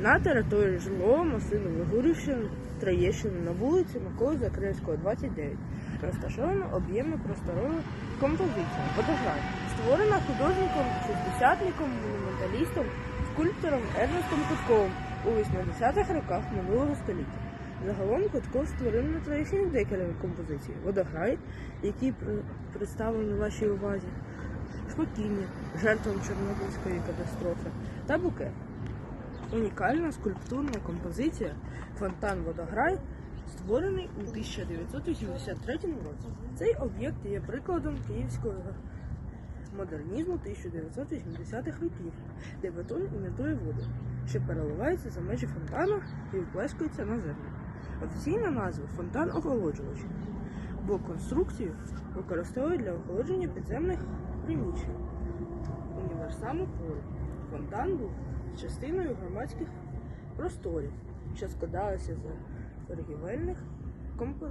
на території жилого масиву Вигурівщини Троєщини на вулиці Миколи Закревського, 29. Розташована об'ємно просторова композиція «Водограй», створена художником, шістдесятником, монументалістом, скульптором Ернестом Кутковим у 80-х роках минулого століття. Загалом Кутков створив на Троєщині декілька композицій. Водограй, які представлені вашій увазі, Шпакіння, жертвам Чорнобильської катастрофи та букет. Унікальна скульптурна композиція Фонтан Водограй створений у 1983 році. Цей об'єкт є прикладом київського модернізму 1980-х років, де бетон імітує воду, що переливається за межі фонтану і вплескується на землю. Офіційна назва фонтан охолоджувач, бо конструкцію використовують для охолодження підземних приміщень. Універсальну пору. Фонтан був частиною громадських просторів, що складалися з торгівельних е,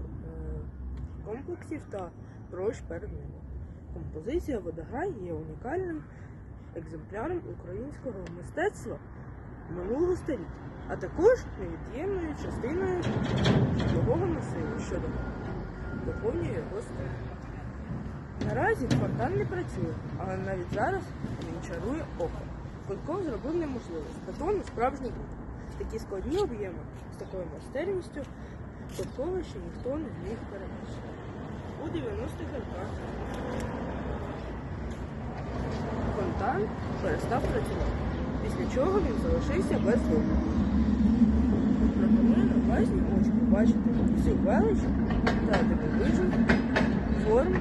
комплексів та площ перед ними. Композиція Водограй є унікальним екземпляром українського мистецтва минулого століття, а також невід'ємною частиною житлового масиву, що доповнює його стиль. Наразі фонтан не працює, але навіть зараз він чарує око. Кульков зробив неможливе. З бетону справжній. Такі складні об'єми з такою майстерністю Кулькова ще ніхто не зміг перебачити. У 90-х роках фонтан перестав працювати, після чого він залишився без догляду. Пропоную на власні очі побачити всю велич та дивовижу форм